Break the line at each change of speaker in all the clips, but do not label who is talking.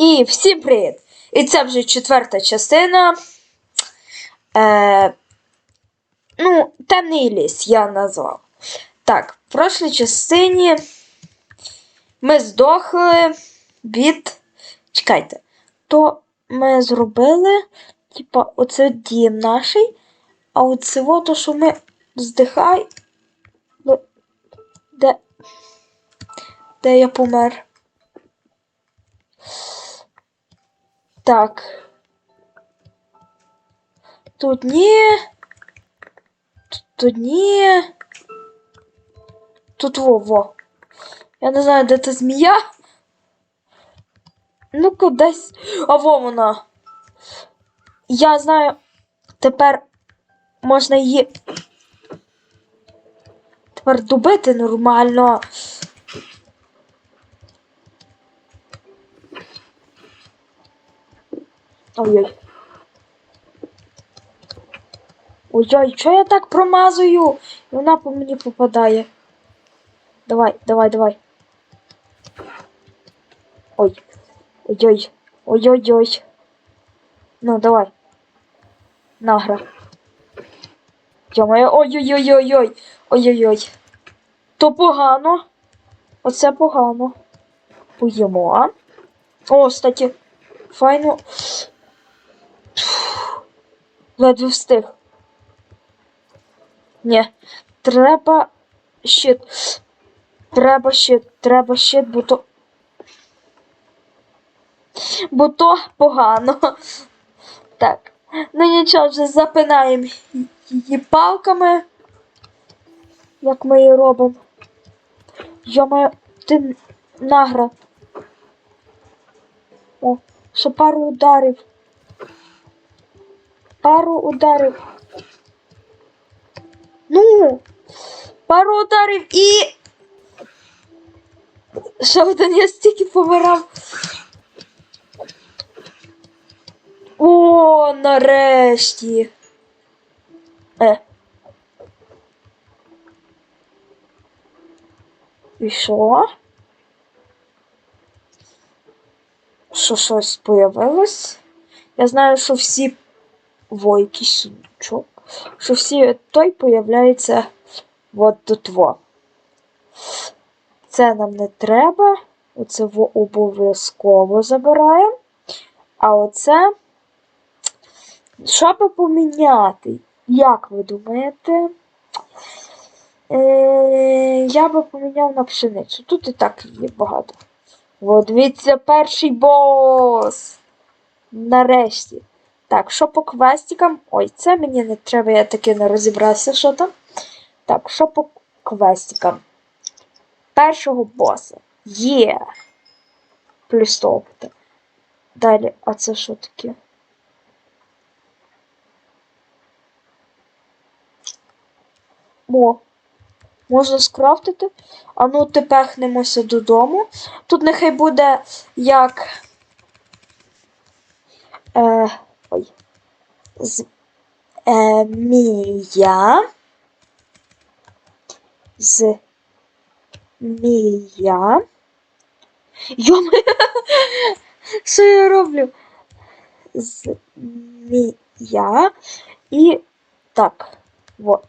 І всім привіт! І це вже четверта частина. Е, ну, темний ліс я назвав. Так, в прошлій частині ми здохли від. Чекайте. То ми зробили, типа, оце дім наш, а оце то, що ми здихай. Де, де я помер? Так. Тут ні. Тут, ні. Тут во-во. Я не знаю, де та змія. Ну кудись. А во вона. Я знаю. Тепер можна її. Тепер добити нормально. Ой-ой. Ой-ой, що я так промазую? І вона по мені попадає. Давай, давай, давай. Ой. Ой-ой. Ой-ой-ой. Ну, давай. Награ. Йо-моє, ой-ой-ой-ой-ой. Ой-ой-ой. То погано. Оце погано. Поїмо. а? О, кстати, файно. Ледве встиг. Ні. Треба щит. Треба щит. Треба щит, бо то. Бо то погано. Так. Ну нічого, вже запинаємо її палками. Як ми її робимо. Йома, ти награ. О, ще пару ударів. Пару ударів. Ну, пару ударів і. Ще один я стільки помирав. О, нарешті. Е. І що? Що щось появилось? Я знаю, що всі войки сінчок. Що всі той появляється от тут во. Це нам не треба. Оце во обов'язково забираємо. А оце. Що би поміняти? Як ви думаєте? Е, я би поміняв на пшеницю. Тут і так є багато. О, дивіться, перший бос. Нарешті. Так, що по квестикам? Ой, це мені не треба, я таки не розібрався, що там. Так, що по квестикам? Першого боса. Є. Плюс 100 опита. Далі, а це що таке? О, можна скрафтити. А ну тепехнемося додому. Тут нехай буде як. Е, ой. З, е, мія. З мія. Йома, що я роблю? Змія. І так. Вот.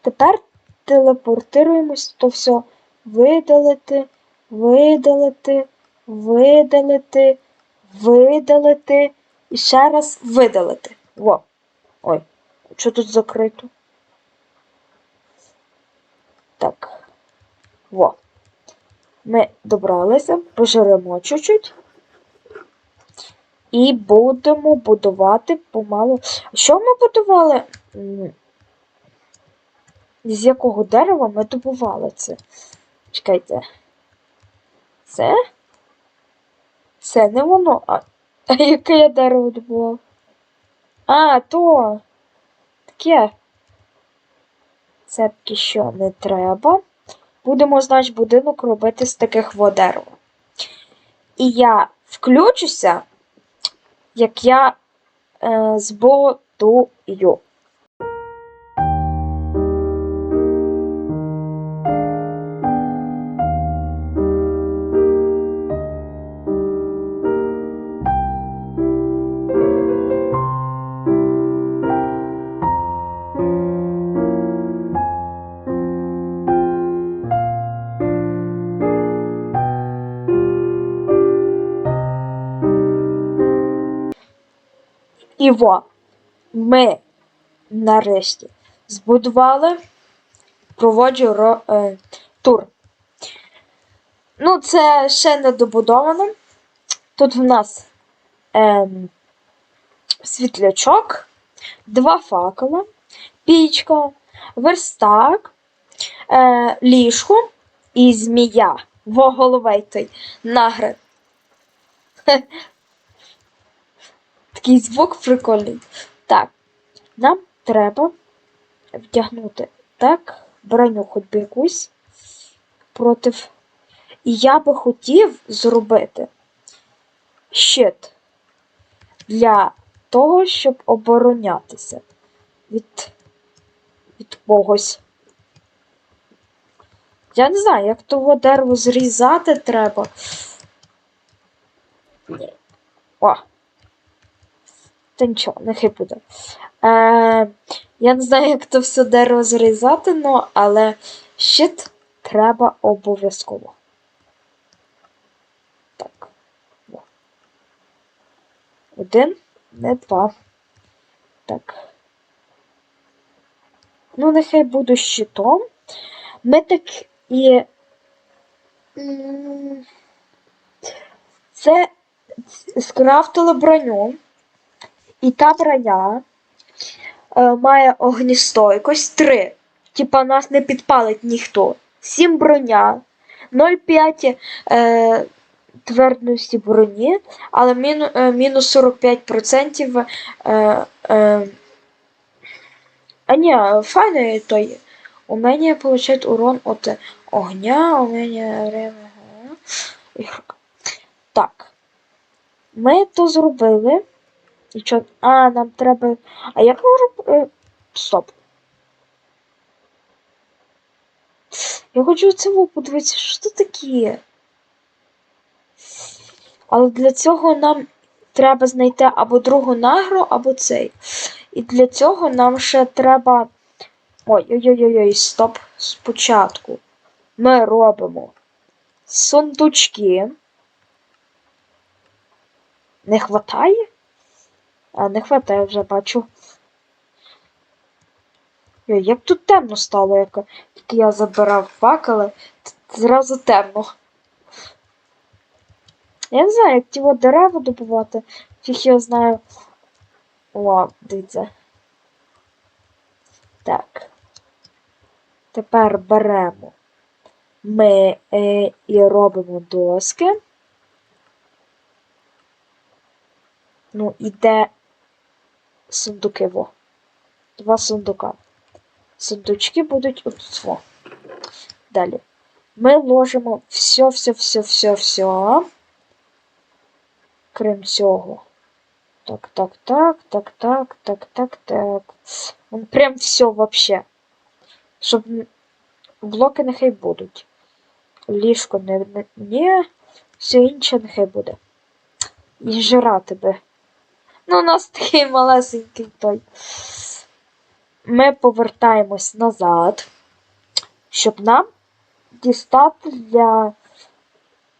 Тепер телепортируємось, то все видалити, видалити, видалити, видалити і ще раз видалити. Во. Ой, що тут закрито? Так. Во. Ми добралися, пожеремо чуть-чуть. І будемо будувати помалу. Що ми будували? З якого дерева ми добували це? Чекайте. Це? Це не воно. А, а яке я дерево добував? А, то. Таке. Це поки що не треба. Будемо, значить, будинок робити з таких водерв. І я включуся, як я е, збудую. І во, ми нарешті збудували, проводжу ро, е, тур. Ну, це ще не добудовано. Тут в нас ем, світлячок, два факела, пічка, верстак, е, ліжко і змія. Во головей той наград. Такий звук прикольний. Так, нам треба вдягнути так, броню хоч би якусь проти. І я би хотів зробити щит для того, щоб оборонятися від, від когось. Я не знаю, як того дерево зрізати треба. О. Та нічого, нехай буде. Е, я не знаю, як то все дерево зрізати, но, але щит треба обов'язково. Так. Один, не два. Так. Ну, нехай буду щитом. Ми так і. Це скрафтили броню. І та броня е, має огністойкость 3. Типа нас не підпалить ніхто. 7 броня, 0,5 е, твердності броні, але міну, е, мінус 45%. Е, е, а ні, файний той. Умение получать урон от огня, время. ігрока. Так. Ми то зробили. І що? А, нам треба. А як можу. е, Стоп. Я хочу це подивитися, що це таке. Але для цього нам треба знайти або другу нагру, або цей. І для цього нам ще треба. Ой-ой-ой, стоп. Спочатку ми робимо сундучки. Не хватає? А, не хватає, вже бачу. Ой, як тут темно стало, як тільки я забирав факели, зразу темно. Я не знаю, як ті дерева добувати. Фіг я знаю. О, дивіться. Так. Тепер беремо. Ми е, і робимо доски. Ну, іде сундуки во. Два сундука. Сундучки будуть от во. Далі. Ми ложимо все, все, все, все, все. Крім цього. Так, так, так, так, так, так, так, так. Ну, Прям все вообще. Щоб блоки нехай будуть. Ліжко не, не, ні, все інше нехай буде. І жрати би. Ну, у нас такий малесенький той. Ми повертаємось назад, щоб нам дістати для.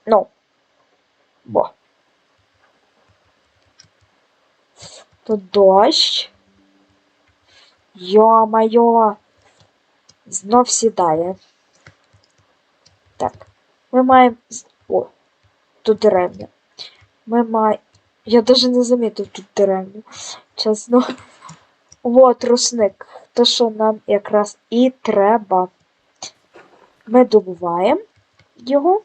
Ну. Бо. Тут дощ. Йо-майо. Знов сідає. Так. Ми маємо. О, тут деревня. Ми маємо. Я даже не замітив тут деревню. Чесно. Вот русник. То, що нам якраз і треба. Ми добуваємо його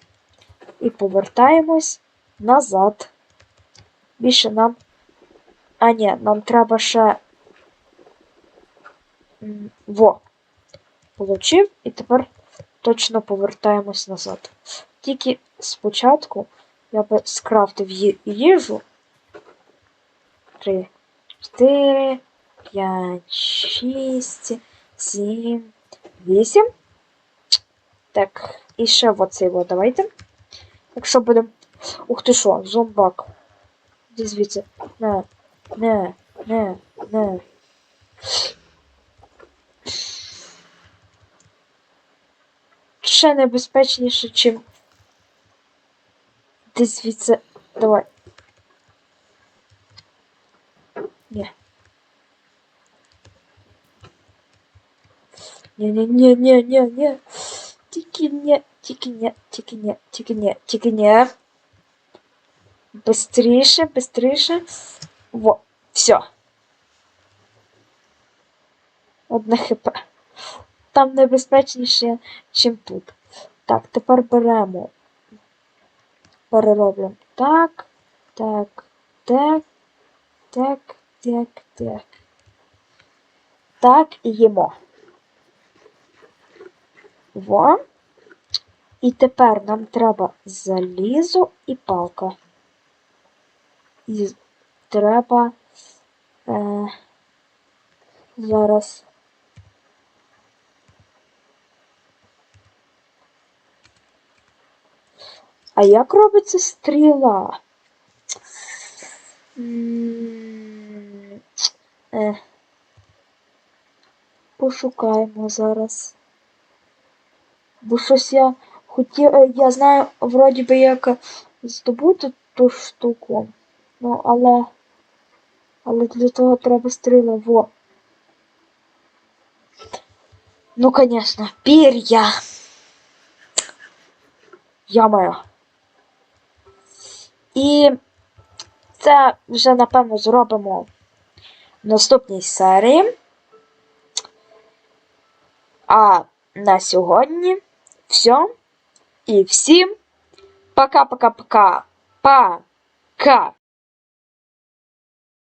і повертаємось назад. Більше нам. А ні, нам треба ще. Во. Получив, і тепер точно повертаємось назад. Тільки спочатку я би скрафтив їжу. Три, чотири, п'ять, шість, сім, вісім. Так, і ще оцей от давайте. Якщо будемо. Ух ти що, зомбак. Звідси. Не, не, не, не. Ще небезпечніше, чим. Звідси. Давай. Не-не-не-не-не-не. Тільки не, тільки не, тільки не, тільки не, тільки не. Быстріше, быстріше. Во, все. Одне хп. Там небезпечніше, чим тут. Так, тепер беремо. Перероблюємо. Так, так, так, так, так, так. Так, і їмо. Во. І тепер нам треба залізо і палка. І треба е, зараз. А як робиться стріла? Е, пошукаємо зараз. Бо щось я хотів, е, я знаю, вроді би як здобути ту штуку. Ну, але. Але для того треба стріла, во. Ну, конечно, пір'я. Я-моє. І це вже, напевно, зробимо в наступній серії. А на сьогодні все. И всем пока-пока-пока. Пока.